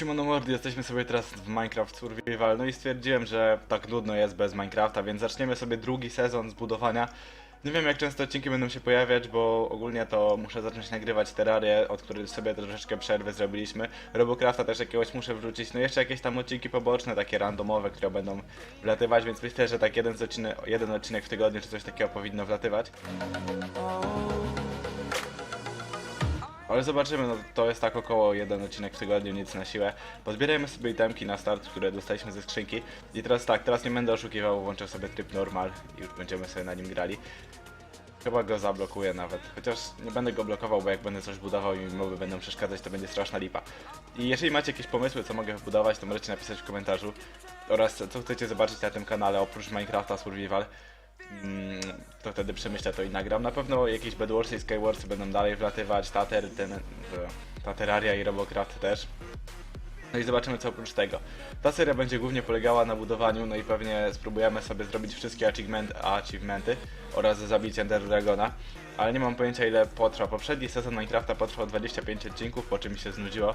Siemano Mordy, jesteśmy sobie teraz w Minecraft Survival, no i stwierdziłem, że tak nudno jest bez Minecrafta, więc zaczniemy sobie drugi sezon zbudowania. Nie wiem jak często odcinki będą się pojawiać, bo ogólnie to muszę zacząć nagrywać Terrarię, od której sobie troszeczkę przerwy zrobiliśmy. Robocrafta też jakiegoś muszę wrzucić, no jeszcze jakieś tam odcinki poboczne, takie randomowe, które będą wlatywać, więc myślę, że tak jeden, odcinek, jeden odcinek w tygodniu czy coś takiego powinno wlatywać. Ale zobaczymy, no to jest tak około jeden odcinek w tygodniu, nic na siłę. Pozbierajmy sobie itemki na start, które dostaliśmy ze skrzynki. I teraz tak, teraz nie będę oszukiwał, włączę sobie tryb normal i już będziemy sobie na nim grali. Chyba go zablokuję nawet, chociaż nie będę go blokował, bo jak będę coś budował i mowy będą przeszkadzać, to będzie straszna lipa. I jeżeli macie jakieś pomysły, co mogę wbudować, to możecie napisać w komentarzu. Oraz co chcecie zobaczyć na tym kanale, oprócz Minecrafta Survival. Mm, to wtedy przemyślę to i nagram. Na pewno jakieś Bedwarsy i Skywarsy będą dalej wlatywać, Tater, ten, ta Terraria i Robocraft też. No i zobaczymy co oprócz tego. Ta seria będzie głównie polegała na budowaniu, no i pewnie spróbujemy sobie zrobić wszystkie achievement, achievementy oraz zabić Ender Dragona. Ale nie mam pojęcia ile potrwa. Poprzedni sezon Minecrafta potrwał 25 odcinków, po czym mi się znudziło.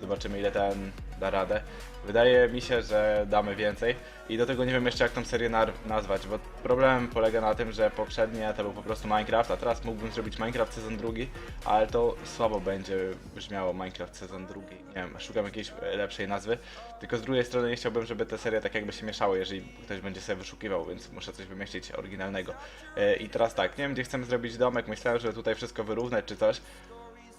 Zobaczymy ile ten da radę. Wydaje mi się, że damy więcej. I do tego nie wiem jeszcze jak tą serię nazwać, bo problem polega na tym, że poprzednie to był po prostu Minecraft, a teraz mógłbym zrobić Minecraft sezon drugi, ale to słabo będzie brzmiało Minecraft sezon drugi. Nie wiem, szukam jakiejś lepszej nazwy. Tylko z drugiej strony nie chciałbym, żeby te serie tak jakby się mieszały, jeżeli ktoś będzie sobie wyszukiwał, więc muszę coś wymyślić oryginalnego. E, I teraz tak, nie wiem gdzie chcemy zrobić domek, myślałem, że tutaj wszystko wyrównać czy coś.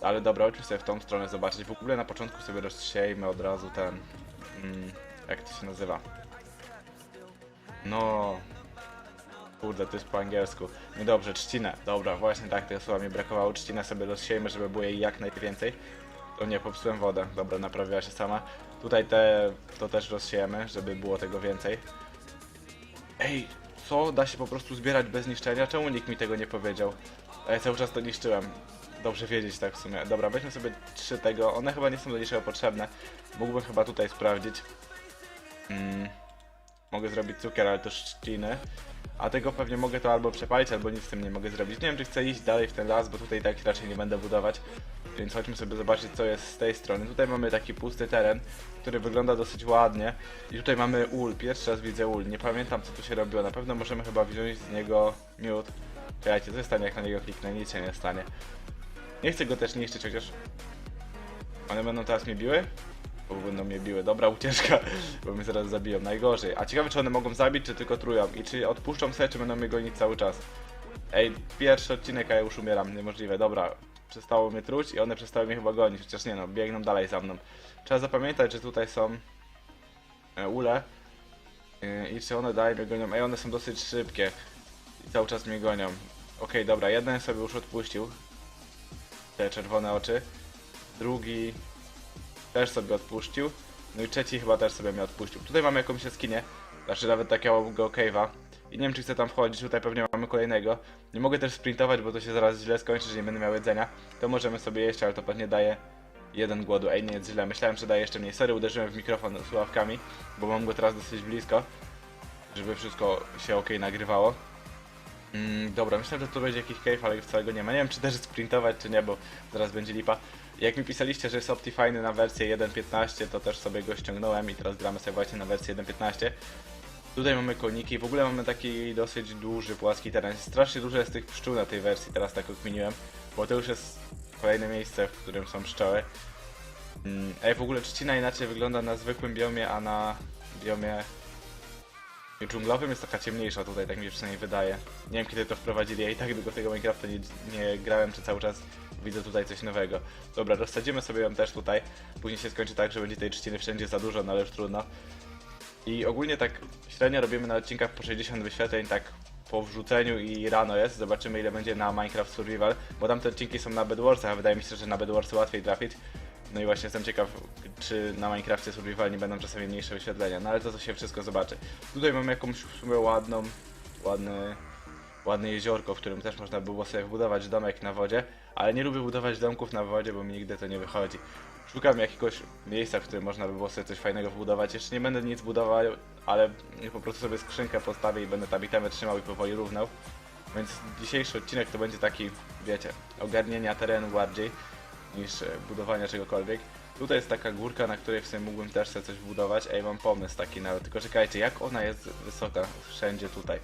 Ale dobra, oczywiście w tą stronę zobaczyć. W ogóle na początku sobie rozsiejmy od razu ten... Mm, jak to się nazywa? No... Kurde, to jest po angielsku. No dobrze, trzcinę. Dobra, właśnie tak, tego słowa mi brakowało. Trzcinę sobie rozsiejmy, żeby było jej jak najwięcej. O nie, popsułem wodę. Dobra, naprawiła się sama. Tutaj te... to też rozsiejemy, żeby było tego więcej. Ej, co? Da się po prostu zbierać bez niszczenia? Czemu nikt mi tego nie powiedział? Ja cały czas to niszczyłem. Dobrze wiedzieć tak w sumie. Dobra, weźmy sobie trzy tego. One chyba nie są do niczego potrzebne. Mógłbym chyba tutaj sprawdzić. Mm. Mogę zrobić cukier, ale to trzciny. A tego pewnie mogę to albo przepalić, albo nic z tym nie mogę zrobić. Nie wiem, czy chcę iść dalej w ten las, bo tutaj tak raczej nie będę budować. Więc chodźmy sobie zobaczyć, co jest z tej strony. Tutaj mamy taki pusty teren, który wygląda dosyć ładnie. I tutaj mamy ul. Pierwszy raz widzę ul. Nie pamiętam, co tu się robiło. Na pewno możemy chyba wziąć z niego miód. Czekajcie, co stanie, jak na niego kliknę? Nic się nie stanie. Nie chcę go też niszczyć, chociaż... One będą teraz mnie biły? Bo będą mnie biły. Dobra, ucieczka, bo mnie zaraz zabiją. Najgorzej. A ciekawe, czy one mogą zabić, czy tylko trują. I czy odpuszczą sobie, czy będą mnie gonić cały czas. Ej, pierwszy odcinek, a ja już umieram. Niemożliwe. Dobra, przestało mnie truć i one przestały mnie chyba gonić. Chociaż nie no, biegną dalej za mną. Trzeba zapamiętać, że tutaj są e, ule. E, I czy one dalej mnie gonią. Ej, one są dosyć szybkie. Cały czas mnie gonią. Okej, dobra, jeden sobie już odpuścił. Te czerwone oczy. Drugi też sobie odpuścił. No i trzeci chyba też sobie mnie odpuścił. Tutaj mamy jakąś jaskinię. Znaczy nawet takiego cave'a. I nie wiem czy chcę tam wchodzić, tutaj pewnie mamy kolejnego. Nie mogę też sprintować, bo to się zaraz źle skończy, że nie będę miał jedzenia. To możemy sobie jeść, ale to pewnie daje jeden głodu. Ej, nie jest źle. Myślałem, że daje jeszcze mniej. Sorry, uderzyłem w mikrofon słuchawkami, bo mam go teraz dosyć blisko. Żeby wszystko się ok nagrywało. Mm, dobra, myślałem, że tu będzie jakiś cave, ale wcale go nie ma. Nie wiem, czy też sprintować, czy nie, bo zaraz będzie lipa. Jak mi pisaliście, że jest Optifine na wersję 1.15, to też sobie go ściągnąłem i teraz gramy sobie właśnie na wersję 1.15. Tutaj mamy koniki, w ogóle mamy taki dosyć duży, płaski teren. Strasznie dużo jest tych pszczół na tej wersji, teraz tak okminiłem, bo to już jest kolejne miejsce, w którym są pszczoły. Mm, Ej, w ogóle trzcina inaczej wygląda na zwykłym biomie, a na biomie dżunglowym jest taka ciemniejsza tutaj, tak mi się przynajmniej wydaje. Nie wiem kiedy to wprowadzili, ja i tak do tego Minecrafta nie, nie grałem, czy cały czas widzę tutaj coś nowego. Dobra, rozsadzimy sobie ją też tutaj. Później się skończy tak, że będzie tej trzciny wszędzie za dużo, no ale już trudno. I ogólnie tak średnio robimy na odcinkach po 60 wyświetleń, tak po wrzuceniu i rano jest. Zobaczymy ile będzie na Minecraft Survival, bo tamte odcinki są na Bedwarsach, a wydaje mi się, że na Bedwarsy łatwiej trafić. No i właśnie jestem ciekaw, czy na Minecrafcie Survival nie będą czasami mniejsze wyświetlenia, no ale to, to się wszystko zobaczy. Tutaj mamy jakąś w sumie ładną, ładny, ładne jeziorko, w którym też można było sobie wbudować domek na wodzie, ale nie lubię budować domków na wodzie, bo mi nigdy to nie wychodzi. Szukam jakiegoś miejsca, w którym można by było sobie coś fajnego wbudować. Jeszcze nie będę nic budował, ale po prostu sobie skrzynkę postawię i będę tam itemy trzymał i powoli równał. Więc dzisiejszy odcinek to będzie taki, wiecie, ogarnienia terenu bardziej niż e, budowania czegokolwiek. Tutaj jest taka górka, na której w sumie mógłbym też sobie coś budować. Ej, mam pomysł taki nawet, tylko czekajcie, jak ona jest wysoka wszędzie tutaj.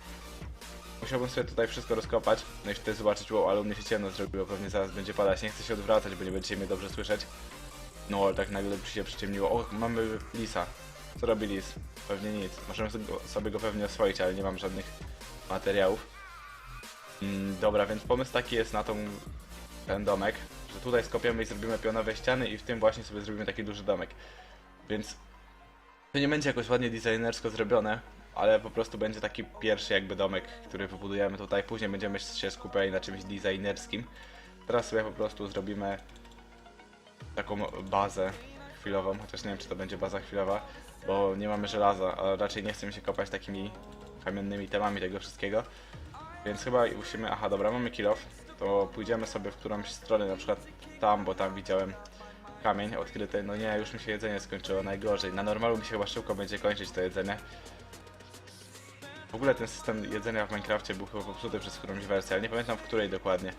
Musiałbym sobie tutaj wszystko rozkopać, no i wtedy zobaczyć, wow, ale u mnie się ciemno zrobiło, pewnie zaraz będzie padać. Nie chcę się odwracać, bo nie będziecie mnie dobrze słyszeć. No, ale tak nagle się przyciemniło. O, mamy lisa. Co robi lis? Pewnie nic. Możemy sobie go, pewnie oswoić, ale nie mam żadnych materiałów. Mm, dobra, więc pomysł taki jest na tą, ten domek, że tutaj skopiemy i zrobimy pionowe ściany i w tym właśnie sobie zrobimy taki duży domek. Więc to nie będzie jakoś ładnie designersko zrobione, ale po prostu będzie taki pierwszy jakby domek, który wybudujemy tutaj. Później będziemy się skupiali na czymś designerskim. Teraz sobie po prostu zrobimy taką bazę chwilową, chociaż nie wiem czy to będzie baza chwilowa, bo nie mamy żelaza, a raczej nie chcemy się kopać takimi kamiennymi temami tego wszystkiego. Więc chyba musimy, aha dobra, mamy kill off, to pójdziemy sobie w którąś stronę, na przykład tam, bo tam widziałem kamień odkryty. No nie, już mi się jedzenie skończyło, najgorzej. Na normalu mi się chyba szybko będzie kończyć to jedzenie. W ogóle ten system jedzenia w Minecrafcie był chyba popsuty przez którąś wersję, ale nie pamiętam w której dokładnie.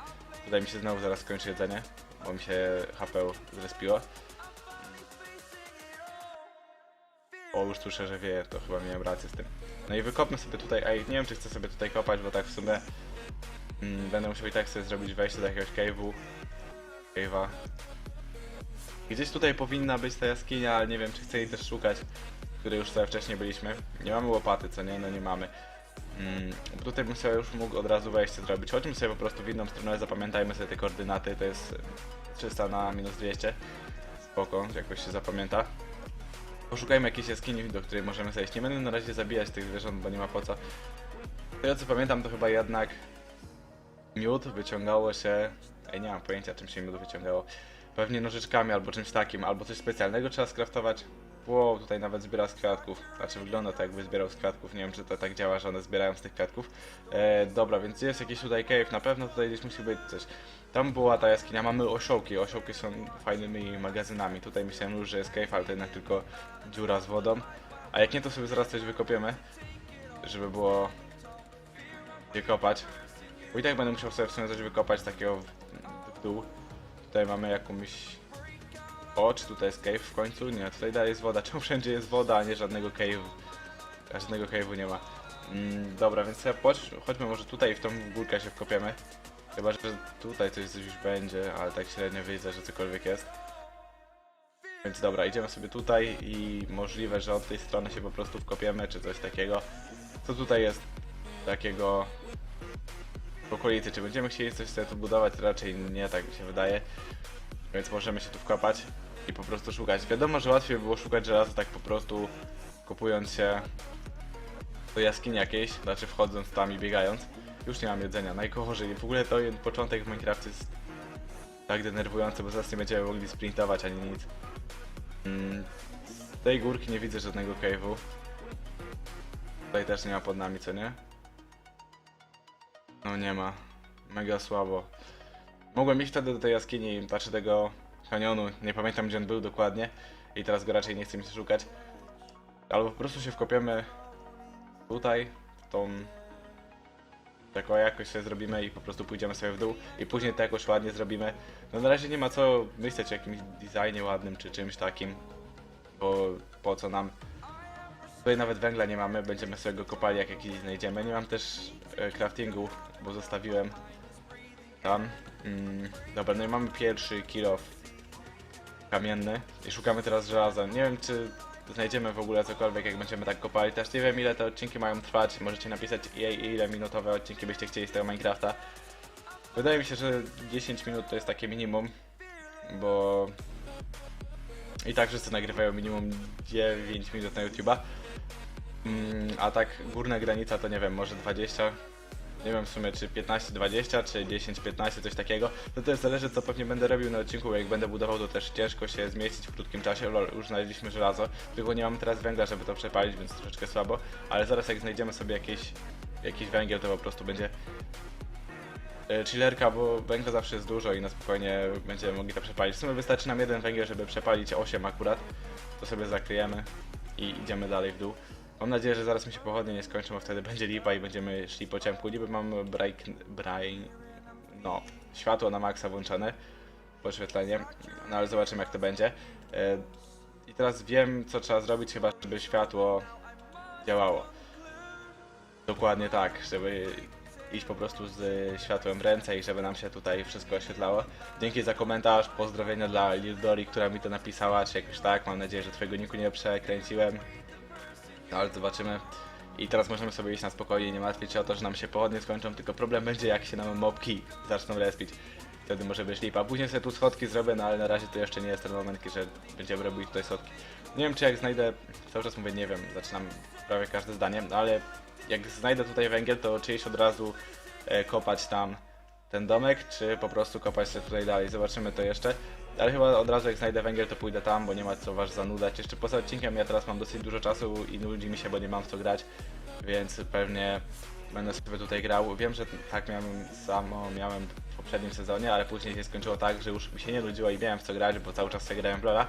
Tutaj mi się znowu zaraz skończy jedzenie, bo mi się HP zrespiło. O, już słyszę, że wieje, to chyba miałem rację z tym. No i wykopmy sobie tutaj, ej, nie wiem czy chcę sobie tutaj kopać, bo tak w sumie będę musiał i tak sobie zrobić wejście do jakiegoś cave'u. Cave'a. Gdzieś tutaj powinna być ta jaskinia, ale nie wiem czy chcę jej też szukać, której już sobie wcześniej byliśmy. Nie mamy łopaty, co nie? No nie mamy. Mm, tutaj bym sobie już mógł od razu wejście zrobić. Chodźmy sobie po prostu w inną stronę, zapamiętajmy sobie te koordynaty, to jest 300 na minus 200. Spoko, jakoś się zapamięta. Poszukajmy jakiejś jaskini, do której możemy zejść. Nie będę na razie zabijać tych zwierząt, bo nie ma po co. Z co pamiętam, to chyba jednak miód wyciągało się... Ej, nie mam pojęcia czym się miód wyciągało. Pewnie nożyczkami albo czymś takim, albo coś specjalnego trzeba skraftować. Wow, tutaj nawet zbiera z kwiatków. Znaczy wygląda to jakby zbierał z kwiatków. Nie wiem czy to tak działa, że one zbierają z tych kwiatków. E, dobra, więc jest jakiś tutaj cave. Na pewno tutaj gdzieś musi być coś. Tam była ta jaskinia, mamy osiołki. Osiołki są fajnymi magazynami. Tutaj myślałem już, że jest cave, ale to jednak tylko dziura z wodą. A jak nie, to sobie zaraz coś wykopiemy. Żeby było gdzie kopać. Bo i tak będę musiał sobie w sumie coś wykopać takiego w, w dół. Tutaj mamy jakąś... O, czy tutaj jest cave w końcu? Nie, tutaj dalej jest woda. Czemu wszędzie jest woda, a nie żadnego cave? A żadnego cave'u nie ma. Mm, dobra, więc chodźmy może tutaj w tą górkę się wkopiemy. Chyba, że tutaj coś już będzie, ale tak średnio widzę, że cokolwiek jest. Więc dobra, idziemy sobie tutaj i możliwe, że od tej strony się po prostu wkopiemy, czy coś takiego. Co tutaj jest takiego okolicy? Czy będziemy chcieli coś sobie tu budować? Raczej nie, tak mi się wydaje. Więc możemy się tu wkopać i po prostu szukać. Wiadomo, że łatwiej by było szukać żelaza tak po prostu kopując się do jaskini jakiejś, znaczy wchodząc tam i biegając. Już nie mam jedzenia, najgorzej. W ogóle to początek w Minecraft jest tak denerwujący, bo zaraz nie będziemy mogli sprintować ani nic. Mm, z tej górki nie widzę żadnego cave'u. Tutaj też nie ma pod nami, co nie? No nie ma. Mega słabo. Mogłem iść wtedy do tej jaskini, znaczy tego kanionu, nie pamiętam gdzie on był dokładnie i teraz go raczej nie chcę mi szukać. Albo po prostu się wkopiemy tutaj, w tą... Taką jakoś sobie zrobimy i po prostu pójdziemy sobie w dół i później to jakoś ładnie zrobimy. No na razie nie ma co myśleć o jakimś designie ładnym czy czymś takim, bo po co nam... Tutaj nawet węgla nie mamy, będziemy sobie go kopali jak jakiś znajdziemy. Nie mam też e, craftingu, bo zostawiłem tam. Mm, dobra, no i mamy pierwszy kill off kamienny i szukamy teraz żelaza. Nie wiem czy znajdziemy w ogóle cokolwiek jak będziemy tak kopali. Też nie wiem ile te odcinki mają trwać. Możecie napisać ile minutowe odcinki byście chcieli z tego Minecrafta. Wydaje mi się, że 10 minut to jest takie minimum, bo i tak wszyscy nagrywają minimum 9 minut na YouTube'a. Mm, a tak górna granica to nie wiem, może 20. Nie wiem w sumie czy 15-20 czy 10-15 coś takiego. To też zależy co pewnie będę robił na odcinku, jak będę budował to też ciężko się zmieścić w krótkim czasie. Lol, już znaleźliśmy żelazo, tylko nie mamy teraz węgla, żeby to przepalić, więc troszeczkę słabo. Ale zaraz jak znajdziemy sobie jakieś, jakiś węgiel, to po prostu będzie e, chillerka, bo węgla zawsze jest dużo i na spokojnie będziemy mogli to przepalić. W sumie wystarczy nam jeden węgiel, żeby przepalić 8 akurat. To sobie zakryjemy i idziemy dalej w dół. Mam nadzieję, że zaraz mi się pochodnie nie skończą, bo wtedy będzie lipa i będziemy szli po ciemku. Niby mam break, brain, no, światło na maksa włączone, podświetlenie, no ale zobaczymy jak to będzie. E, I teraz wiem, co trzeba zrobić, chyba żeby światło działało. Dokładnie tak, żeby iść po prostu z światłem w ręce i żeby nam się tutaj wszystko oświetlało. Dzięki za komentarz, pozdrowienia dla Lildori, która mi to napisała, czy jakoś tak. Mam nadzieję, że twojego niku nie przekręciłem. No ale zobaczymy. I teraz możemy sobie iść na spokojnie, nie martwić się o to, że nam się pochodnie skończą, tylko problem będzie jak się nam mobki zaczną respić. Wtedy może być lipa. Później sobie tu schodki zrobię, no ale na razie to jeszcze nie jest ten moment, że będziemy robili tutaj schodki. Nie wiem czy jak znajdę, cały czas mówię nie wiem, zaczynam prawie każde zdanie, no ale jak znajdę tutaj węgiel, to czy iść od razu e, kopać tam ten domek, czy po prostu kopać się tutaj dalej. Zobaczymy to jeszcze. Ale chyba od razu jak znajdę węgiel, to pójdę tam, bo nie ma co was zanudzać. Jeszcze poza odcinkiem ja teraz mam dosyć dużo czasu i nudzi mi się, bo nie mam w co grać, więc pewnie będę sobie tutaj grał. Wiem, że tak miałem samo miałem w poprzednim sezonie, ale później się skończyło tak, że już mi się nie nudziło i miałem w co grać, bo cały czas sobie grałem w Lola.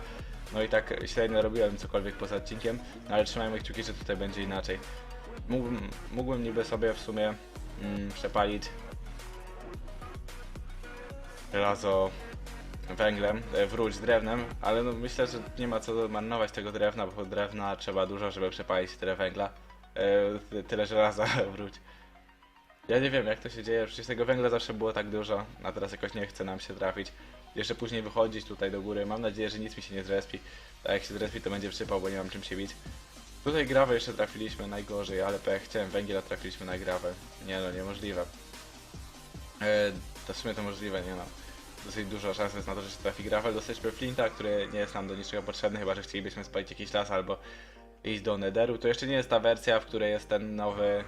No i tak średnio robiłem cokolwiek poza odcinkiem, no ale trzymajmy kciuki, że tutaj będzie inaczej. Mógłbym, mógłbym niby sobie w sumie mm, przepalić żelazo węglem, e, wróć z drewnem, ale no myślę, że nie ma co marnować tego drewna, bo drewna trzeba dużo, żeby przepalić tyle węgla, e, ty- tyle żelaza wróć. Ja nie wiem jak to się dzieje, przecież tego węgla zawsze było tak dużo, a teraz jakoś nie chce nam się trafić. Jeszcze później wychodzić tutaj do góry, mam nadzieję, że nic mi się nie zrespi, a jak się zrespi to będzie przypał, bo nie mam czym się bić. Tutaj grawę jeszcze trafiliśmy najgorzej, ale pech, chciałem węgiel, trafiliśmy na grawę. Nie no, niemożliwe. E, to w sumie to możliwe, nie no. Dosyć dużo szans jest na to, że się trafi gravel. Dostaliśmy flinta, który nie jest nam do niczego potrzebny, chyba że chcielibyśmy spalić jakiś las albo iść do Netheru. To jeszcze nie jest ta wersja, w której jest ten nowy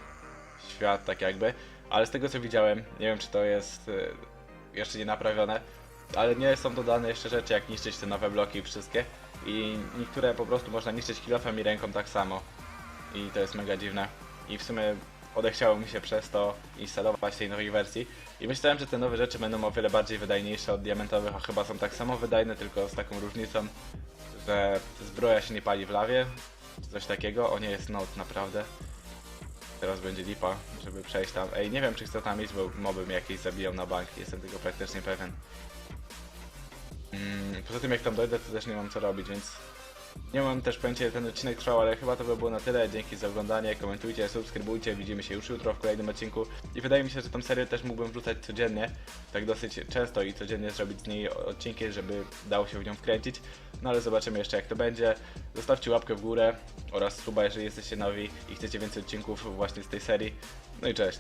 świat, tak jakby. Ale z tego co widziałem, nie wiem czy to jest e, jeszcze nie naprawione, ale nie są dodane jeszcze rzeczy jak niszczyć te nowe bloki wszystkie. I niektóre po prostu można niszczyć kilofem i ręką tak samo. I to jest mega dziwne. I w sumie odechciało mi się przez to instalować tej nowej wersji. I myślałem, że te nowe rzeczy będą o wiele bardziej wydajniejsze od diamentowych, a chyba są tak samo wydajne, tylko z taką różnicą, że zbroja się nie pali w lawie, czy coś takiego. O nie, jest note, naprawdę. Teraz będzie lipa, żeby przejść tam. Ej, nie wiem czy chcę tam iść, bo moby mnie jakieś zabiją na bank, jestem tego praktycznie pewien. Mm, poza tym jak tam dojdę, to też nie mam co robić, więc nie mam też pojęcia ile ten odcinek trwał, ale chyba to by było na tyle. Dzięki za oglądanie, komentujcie, subskrybujcie, widzimy się już jutro w kolejnym odcinku. I wydaje mi się, że tą serię też mógłbym wrzucać codziennie, tak dosyć często i codziennie zrobić z niej odcinki, żeby dało się w nią wkręcić. No ale zobaczymy jeszcze jak to będzie. Zostawcie łapkę w górę oraz suba, jeżeli jesteście nowi i chcecie więcej odcinków właśnie z tej serii. No i cześć.